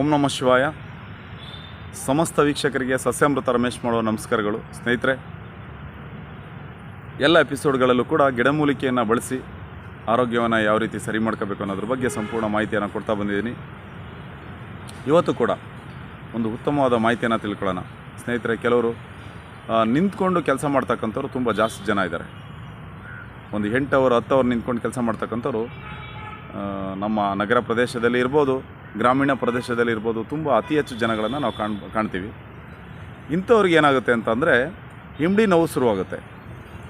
ಓಂ ನಮಃ ಶಿವಾಯ. ಸಮಸ್ತ ವೀಕ್ಷಕರಿಗೆ ಸಸ್ಯಾಮೃತ ರಮೇಶ್ ಮಾಡುವ ನಮಸ್ಕಾರಗಳು. ಸ್ನೇಹಿತರೆ, ಎಲ್ಲ ಎಪಿಸೋಡ್ಗಳಲ್ಲೂ ಕೂಡ ಗಿಡಮೂಲಿಕೆಯನ್ನು ಬಳಸಿ ಆರೋಗ್ಯವನ್ನು ಯಾವ ರೀತಿ ಸರಿ ಮಾಡ್ಕೋಬೇಕು ಅನ್ನೋದ್ರ ಬಗ್ಗೆ ಸಂಪೂರ್ಣ ಮಾಹಿತಿಯನ್ನು ಕೊಡ್ತಾ ಬಂದಿದ್ದೀನಿ. ಇವತ್ತು ಕೂಡ ಒಂದು ಉತ್ತಮವಾದ ಮಾಹಿತಿಯನ್ನು ತಿಳ್ಕೊಳ್ಳೋಣ. ಸ್ನೇಹಿತರೆ, ಕೆಲವರು ನಿಂತ್ಕೊಂಡು ಕೆಲಸ ಮಾಡ್ತಕ್ಕಂಥವ್ರು ತುಂಬ ಜಾಸ್ತಿ ಜನ ಇದ್ದಾರೆ. ಒಂದು ಎಂಟು ಅವರ್, ಹತ್ತು ಅವರ್ ನಿಂತ್ಕೊಂಡು ಕೆಲಸ ಮಾಡ್ತಕ್ಕಂಥವ್ರು ನಮ್ಮ ನಗರ ಪ್ರದೇಶದಲ್ಲಿ ಇರ್ಬೋದು ಗ್ರಾಮೀಣ ಪ್ರದೇಶದಲ್ಲಿ ಇರ್ಬೋದು, ತುಂಬ ಅತಿ ಹೆಚ್ಚು ಜನಗಳನ್ನು ನಾವು ಕಾಣ್, ಕಾಣ್ತೀವಿ. ಇಂಥವ್ರಿಗೆ ಏನಾಗುತ್ತೆ ಅಂತಂದರೆ ಇಮ್ಡಿ ನೋವು ಶುರುವಾಗುತ್ತೆ.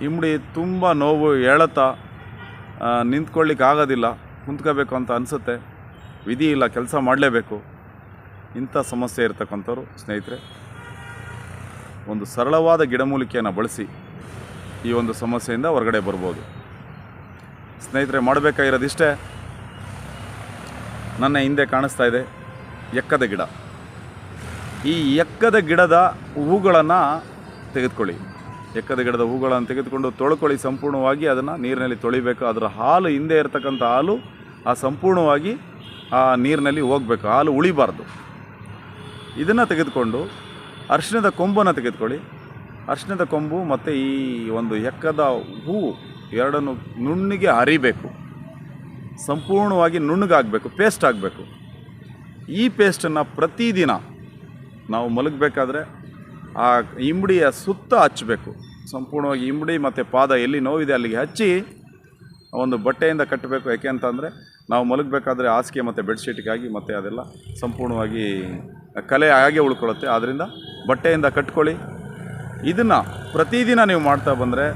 ಇಮ್ಡಿ ತುಂಬ ನೋವು ಎಳತಾ ನಿಂತ್ಕೊಳ್ಳಿಕ್ಕೆ ಆಗೋದಿಲ್ಲ ಕುಂತ್ಕೋಬೇಕು ಅಂತ ಅನಿಸುತ್ತೆ. ವಿಧಿ ಇಲ್ಲ, ಕೆಲಸ ಮಾಡಲೇಬೇಕು. ಇಂಥ ಸಮಸ್ಯೆ ಇರತಕ್ಕಂಥವ್ರು, ಸ್ನೇಹಿತರೆ, ಒಂದು ಸರಳವಾದ ಗಿಡಮೂಲಿಕೆಯನ್ನು ಬಳಸಿ ಈ ಒಂದು ಸಮಸ್ಯೆಯಿಂದ ಹೊರಗಡೆ ಬರ್ಬೋದು. ಸ್ನೇಹಿತರೆ, ಮಾಡಬೇಕಾಗಿರೋದಿಷ್ಟೇ. ನನ್ನ ಹಿಂದೆ ಕಾಣಿಸ್ತಾ ಇದೆ ಎಕ್ಕದ ಗಿಡ. ಈ ಎಕ್ಕದ ಗಿಡದ ಹೂಗಳನ್ನು ತೆಗೆದುಕೊಳ್ಳಿ. ಎಕ್ಕದ ಗಿಡದ ಹೂಗಳನ್ನು ತೆಗೆದುಕೊಂಡು ತೊಳ್ಕೊಳ್ಳಿ ಸಂಪೂರ್ಣವಾಗಿ, ಅದನ್ನು ನೀರಿನಲ್ಲಿ ತೊಳಿಬೇಕು. ಅದರ ಹಾಲು ಹಿಂದೆ ಇರತಕ್ಕಂಥ ಹಾಲು ಆ ಸಂಪೂರ್ಣವಾಗಿ ಆ ನೀರಿನಲ್ಲಿ ಹೋಗಬೇಕು. ಹಾಲು ಉಳಿಬಾರ್ದು. ಇದನ್ನು ತೆಗೆದುಕೊಂಡು ಅರಿಶಿಣದ ಕೊಂಬನ್ನು ತೆಗೆದುಕೊಳ್ಳಿ. ಅರ್ಶಿನದ ಕೊಂಬು ಮತ್ತು ಈ ಒಂದು ಎಕ್ಕದ ಹೂವು ಎರಡನ್ನು ನುಣ್ಣಿಗೆ ಹರಿಬೇಕು. ಸಂಪೂರ್ಣವಾಗಿ ನುಣ್ಣಗಾಗಬೇಕು ಪೇಸ್ಟ್ ಆಗಬೇಕು. ಈ ಪೇಸ್ಟನ್ನು ಪ್ರತಿದಿನ ನಾವು ಮಲಗಬೇಕಾದ್ರೆ ಆ ಇಂಬಡಿಯ ಸುತ್ತ ಹಚ್ಚಬೇಕು. ಸಂಪೂರ್ಣವಾಗಿ ಇಂಬಡಿ ಮತ್ತು ಪಾದ ಎಲ್ಲಿ ನೋವಿದೆ ಅಲ್ಲಿಗೆ ಹಚ್ಚಿ ಒಂದು ಬಟ್ಟೆಯಿಂದ ಕಟ್ಟಬೇಕು. ಯಾಕೆ ಅಂತಂದರೆ ನಾವು ಮಲಗಬೇಕಾದ್ರೆ ಹಾಸಿಗೆ ಮತ್ತು ಬೆಡ್ಶೀಟ್ಗಾಗಿ ಮತ್ತು ಅದೆಲ್ಲ ಸಂಪೂರ್ಣವಾಗಿ ಕಲೆ ಹಾಗೆ ಉಳ್ಕೊಳ್ಳುತ್ತೆ. ಆದ್ದರಿಂದ ಬಟ್ಟೆಯಿಂದ ಕಟ್ಕೊಳ್ಳಿ. ಇದನ್ನು ಪ್ರತಿದಿನ ನೀವು ಮಾಡ್ತಾ ಬಂದರೆ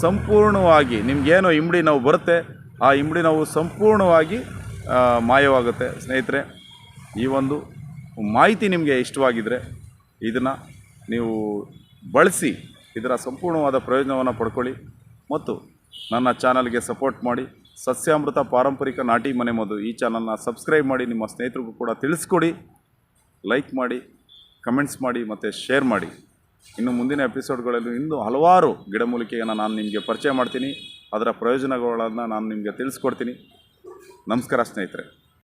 ಸಂಪೂರ್ಣವಾಗಿ ನಿಮಗೇನೋ ಇಂಬಡಿ ನೋವು ಬರುತ್ತೆ. ಆ ಇಂಬಡಿ ನೋವು ಸಂಪೂರ್ಣವಾಗಿ ಮಾಯವಾಗುತ್ತೆ. ಸ್ನೇಹಿತರೆ, ಈ ಒಂದು ಮಾಹಿತಿ ನಿಮಗೆ ಇಷ್ಟವಾಗಿದ್ದರೆ ಇದನ್ನು ನೀವು ಬಳಸಿ, ಇದರ ಸಂಪೂರ್ಣವಾದ ಪ್ರಯೋಜನವನ್ನು ಪಡ್ಕೊಳ್ಳಿ ಮತ್ತು ನನ್ನ ಚಾನಲ್ಗೆ ಸಪೋರ್ಟ್ ಮಾಡಿ. ಸಸ್ಯಾಮೃತ ಪಾರಂಪರಿಕ ನಾಟಿ ಮನೆ ಮದ್ದು ಈ ಚಾನಲ್ನ ಸಬ್ಸ್ಕ್ರೈಬ್ ಮಾಡಿ, ನಿಮ್ಮ ಸ್ನೇಹಿತರಿಗೂ ಕೂಡ ತಿಳಿಸ್ಕೊಡಿ. ಲೈಕ್ ಮಾಡಿ, ಕಮೆಂಟ್ಸ್ ಮಾಡಿ ಮತ್ತು ಶೇರ್ ಮಾಡಿ. ಇನ್ನು ಮುಂದಿನ ಎಪಿಸೋಡ್ಗಳಲ್ಲೂ ಇನ್ನೂ ಹಲವಾರು ಗಿಡಮೂಲಿಕೆಯನ್ನು ನಾನು ನಿಮಗೆ ಪರಿಚಯ ಮಾಡ್ತೀನಿ. ಅದರ ಪ್ರಯೋಜನಗಳನ್ನು ನಾನು ನಿಮಗೆ ತಿಳಿಸ್ಕೊಡ್ತೀನಿ. ನಮಸ್ಕಾರ ಸ್ನೇಹಿತರೆ.